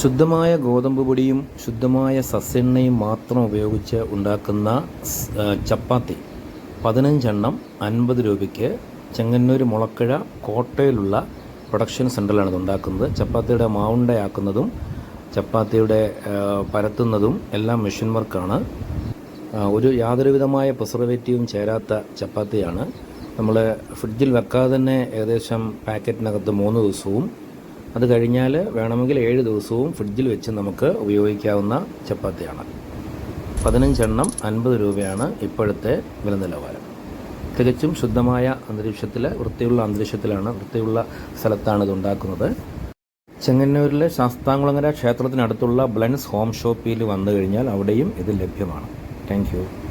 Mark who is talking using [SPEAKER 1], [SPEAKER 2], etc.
[SPEAKER 1] ശുദ്ധമായ ഗോതമ്പ് പൊടിയും ശുദ്ധമായ സസ്യെണ്ണയും മാത്രം ഉപയോഗിച്ച് ഉണ്ടാക്കുന്ന ചപ്പാത്തി പതിനഞ്ചെണ്ണം അൻപത് രൂപയ്ക്ക് ചെങ്ങന്നൂർ മുളക്കഴ കോട്ടയിലുള്ള പ്രൊഡക്ഷൻ സെന്ററിലാണ് ഇത് ഉണ്ടാക്കുന്നത് ചപ്പാത്തിയുടെ മാവുണ്ടയാക്കുന്നതും ചപ്പാത്തിയുടെ പരത്തുന്നതും എല്ലാം മെഷീൻ വർക്കാണ്. ഒരു യാതൊരുവിധമായ പ്രിസർവേറ്റീവും ചേരാത്ത ചപ്പാത്തിയാണ്. നമ്മൾ ഫ്രിഡ്ജിൽ വെക്കാതെ തന്നെ ഏകദേശം പാക്കറ്റിനകത്ത് മൂന്ന് ദിവസവും അത് കഴിഞ്ഞാൽ വേണമെങ്കിൽ ഏഴ് ദിവസവും ഫ്രിഡ്ജിൽ വെച്ച് നമുക്ക് ഉപയോഗിക്കാവുന്ന ചപ്പാത്തിയാണ്. പതിനഞ്ചെണ്ണം അൻപത് രൂപയാണ് ഇപ്പോഴത്തെ വില നിലവാരം. തികച്ചും ശുദ്ധമായ അന്തരീക്ഷത്തിൽ വൃത്തിയുള്ള അന്തരീക്ഷത്തിലാണ് വൃത്തിയുള്ള സ്ഥലത്താണ് ഇത് ഉണ്ടാക്കുന്നത്. ചെങ്ങന്നൂരിലെ ശാസ്താംകുളങ്ങര ക്ഷേത്രത്തിനടുത്തുള്ള ബ്ലൻസ് ഹോം ഷോപ്പിൽ വന്നു കഴിഞ്ഞാൽ അവിടെയും ഇത് ലഭ്യമാണ്. താങ്ക്